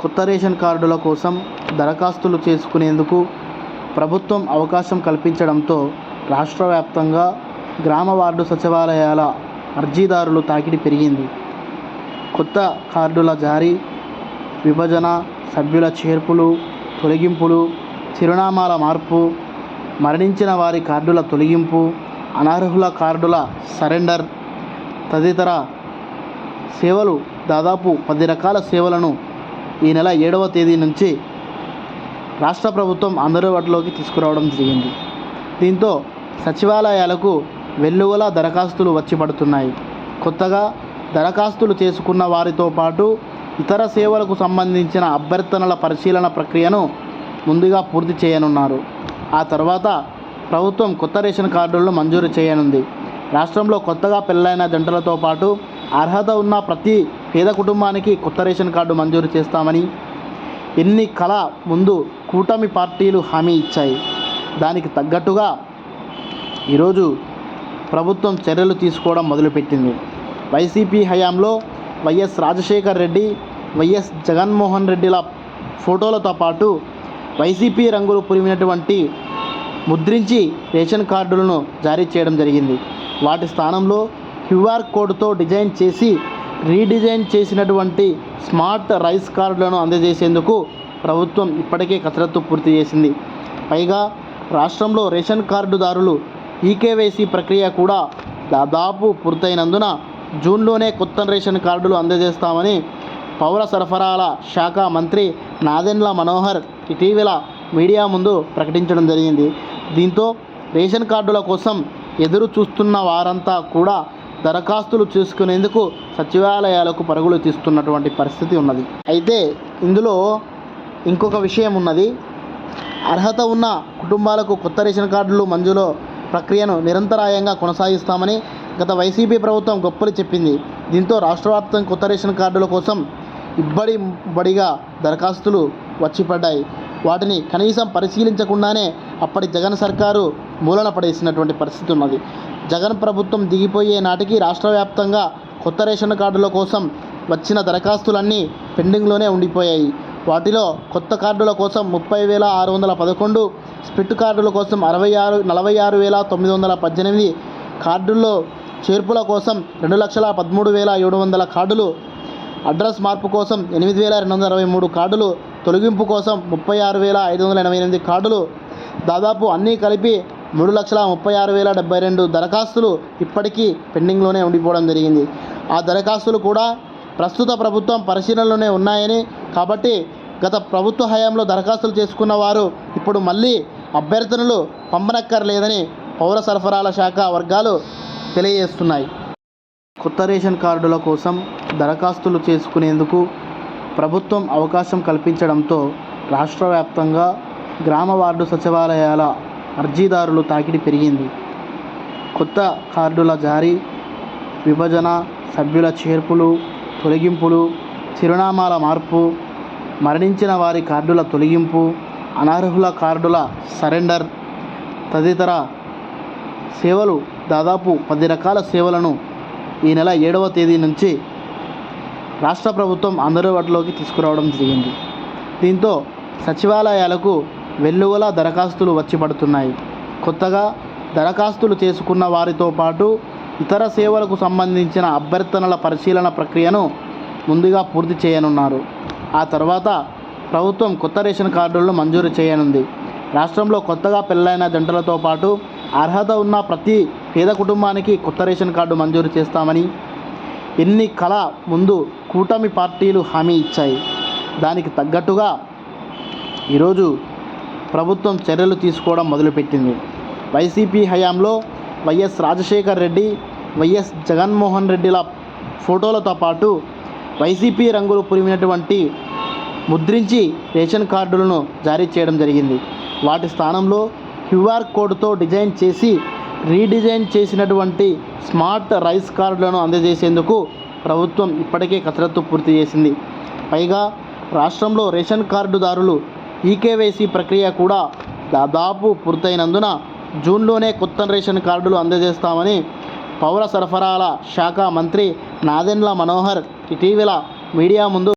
కొత్త రేషన్ కార్డుల కోసం దరఖాస్తులు చేసుకునేందుకు ప్రభుత్వం అవకాశం కల్పించడంతో రాష్ట్ర వ్యాప్తంగా గ్రామ వార్డు సచివాలయాల అర్జీదారుల తాకిడి పెరిగింది. కొత్త కార్డుల జారీ విభజన సభ్యుల చేర్పులు తొలగింపులు చిరునామాల మార్పు మరణించిన వారి కార్డుల తొలగింపు అనర్హుల కార్డుల సరెండర్ తదితర సేవలు దాదాపు పది రకాల సేవలను ఈ నెల ఏడవ తేదీ నుంచి రాష్ట్ర ప్రభుత్వం అందుబాటులోకి తీసుకురావడం జరిగింది. దీంతో సచివాలయాలకు వెల్లువల దరఖాస్తులు వచ్చి పడుతున్నాయి. కొత్తగా దరఖాస్తులు చేసుకున్న వారితో పాటు ఇతర సేవలకు సంబంధించిన అభ్యర్థనల పరిశీలన ప్రక్రియను ముందుగా పూర్తి చేయనున్నారు. ఆ తర్వాత ప్రభుత్వం కొత్త రేషన్ కార్డులను మంజూరు చేయనుంది. రాష్ట్రంలో కొత్తగా పెళ్ళైన జంటలతో పాటు అర్హత ఉన్న ప్రతి పేద కుటుంబానికి కొత్త రేషన్ కార్డు మంజూరు చేస్తామని ఎన్ని కళ ముందు కూటమి పార్టీలు హామీ ఇచ్చాయి. దానికి తగ్గట్టుగా ఈరోజు ప్రభుత్వం చర్యలు తీసుకోవడం మొదలుపెట్టింది. వైసీపీ హయాంలో వైఎస్ రాజశేఖర్ రెడ్డి వైఎస్ జగన్మోహన్ రెడ్డిల ఫోటోలతో పాటు వైసీపీ రంగులు పురిమినటువంటి ముద్రించి రేషన్ కార్డులను జారీ చేయడం జరిగింది. వాటి స్థానంలో క్యూఆర్ కోడ్తో డిజైన్ చేసి రీడిజైన్ చేసినటువంటి స్మార్ట్ రైస్ కార్డులను అందజేసేందుకు ప్రభుత్వం ఇప్పటికే కసరత్తు పూర్తి చేసింది. పైగా రాష్ట్రంలో రేషన్ కార్డుదారులు ఈకేవైసీ ప్రక్రియ కూడా దాదాపు పూర్తయినందున జూన్లోనే కొత్త రేషన్ కార్డులు అందజేస్తామని పౌర సరఫరాల శాఖ మంత్రి నాదెండ్ల మనోహర్ ఇటీవల మీడియా ముందు ప్రకటించడం జరిగింది. దీంతో రేషన్ కార్డుల కోసం ఎదురు చూస్తున్న వారంతా కూడా దరఖాస్తులు చేసుకునేందుకు సచివాలయాలకు పరుగులు తీస్తున్నటువంటి పరిస్థితి ఉన్నది. అయితే ఇందులో ఇంకొక విషయం ఉన్నది. అర్హత ఉన్న కుటుంబాలకు కొత్త రేషన్ కార్డులు మంజూరు ప్రక్రియను నిరంతరాయంగా కొనసాగిస్తామని గత వైసీపీ ప్రభుత్వం గొప్పలు చెప్పింది. దీంతో రాష్ట్ర వ్యాప్తంగా కొత్త రేషన్ కార్డుల కోసం ఇబ్బడి బడిగా దరఖాస్తులు వచ్చి పడ్డాయి వాటిని కనీసం పరిశీలించకుండానే అప్పటి జగన్ సర్కారు మూలన పడేసినటువంటి పరిస్థితి ఉన్నది. జగన్ ప్రభుత్వం దిగిపోయే నాటికి రాష్ట్ర వ్యాప్తంగా కొత్త రేషన్ కార్డుల కోసం వచ్చిన దరఖాస్తులన్నీ పెండింగ్లోనే ఉండిపోయాయి. వాటిలో కొత్త కార్డుల కోసం ముప్పై వేల ఆరు వందల పదకొండు స్పిట్ కార్డుల కోసం అరవై ఆరు నలభై ఆరు వేల తొమ్మిది వందల పద్దెనిమిది కార్డుల్లో చేర్పుల కోసం రెండు లక్షల పదమూడు వేల ఏడు వందల కార్డులు అడ్రస్ మార్పు కోసం ఎనిమిది వేల రెండు వందల అరవై మూడు కార్డులు తొలగింపు కోసం ముప్పై ఆరు వేల ఐదు వందల ఎనభై ఎనిమిది కార్డులు దాదాపు అన్నీ కలిపి మూడు లక్షల ముప్పై ఆరు వేల డెబ్బై రెండు దరఖాస్తులు ఇప్పటికీ పెండింగ్లోనే ఉండిపోవడం జరిగింది. ఆ దరఖాస్తులు కూడా ప్రస్తుత ప్రభుత్వం పరిశీలనలోనే ఉన్నాయని కాబట్టి గత ప్రభుత్వ హయాంలో దరఖాస్తులు చేసుకున్న వారు ఇప్పుడు మళ్ళీ అభ్యర్థనలు పంపనక్కర్లేదని పౌర సరఫరాల శాఖ వర్గాలు తెలియజేస్తున్నాయి. కొత్త రేషన్ కార్డుల కోసం దరఖాస్తులు చేసుకునేందుకు ప్రభుత్వం అవకాశం కల్పించడంతో రాష్ట్ర వ్యాప్తంగా గ్రామ వార్డు సచివాలయాల అర్జీదారులు తాకిడి పెరిగింది. కొత్త కార్డుల జారీ విభజన సభ్యుల చేర్పులు తొలగింపులు చిరునామాల మార్పు మరణించిన వారి కార్డుల తొలగింపు అనర్హుల కార్డుల సరెండర్ తదితర సేవలు దాదాపు పది రకాల సేవలను ఈ నెల ఏడవ తేదీ నుంచి రాష్ట్ర ప్రభుత్వం అందుబాటులోకి తీసుకురావడం జరిగింది. దీంతో సచివాలయాలకు వెల్లువల దరఖాస్తులు వచ్చి పడుతున్నాయి. కొత్తగా దరఖాస్తులు చేసుకున్న వారితో పాటు ఇతర సేవలకు సంబంధించిన అభ్యర్థనల పరిశీలన ప్రక్రియను ముందుగా పూర్తి చేయనున్నారు. ఆ తర్వాత ప్రభుత్వం కొత్త రేషన్ కార్డులను మంజూరు చేయనుంది. రాష్ట్రంలో కొత్తగా పెళ్ళైన జంటలతో పాటు అర్హత ఉన్న ప్రతి పేద కుటుంబానికి కొత్త రేషన్ కార్డు మంజూరు చేస్తామని ఎన్ని కళ ముందు కూటమి పార్టీలు హామీ ఇచ్చాయి. దానికి తగ్గట్టుగా ఈరోజు ప్రభుత్వం చర్యలు తీసుకోవడం మొదలుపెట్టింది. వైసీపీ హయాంలో వైఎస్ రాజశేఖర్ రెడ్డి వైఎస్ జగన్మోహన్ రెడ్డిల ఫోటోలతో పాటు వైసీపీ రంగులు పురిమినటువంటి ముద్రించి రేషన్ కార్డులను జారీ చేయడం జరిగింది. వాటి స్థానంలో క్యూఆర్ కోడ్తో డిజైన్ చేసి రీడిజైన్ చేసినటువంటి స్మార్ట్ రైస్ కార్డులను అందజేసేందుకు ప్రభుత్వం ఇప్పటికే కసరత్తు పూర్తి చేసింది. పైగా రాష్ట్రంలో రేషన్ కార్డుదారులు ఈకేవైసీ ప్రక్రియ కూడా దాదాపు పూర్తయినందున జూన్లోనే కొత్త రేషన్ కార్డులు అందజేస్తామని పౌర సరఫరాల శాఖ మంత్రి నాదెండ్ల మనోహర్ ఇటీవల మీడియా ముందు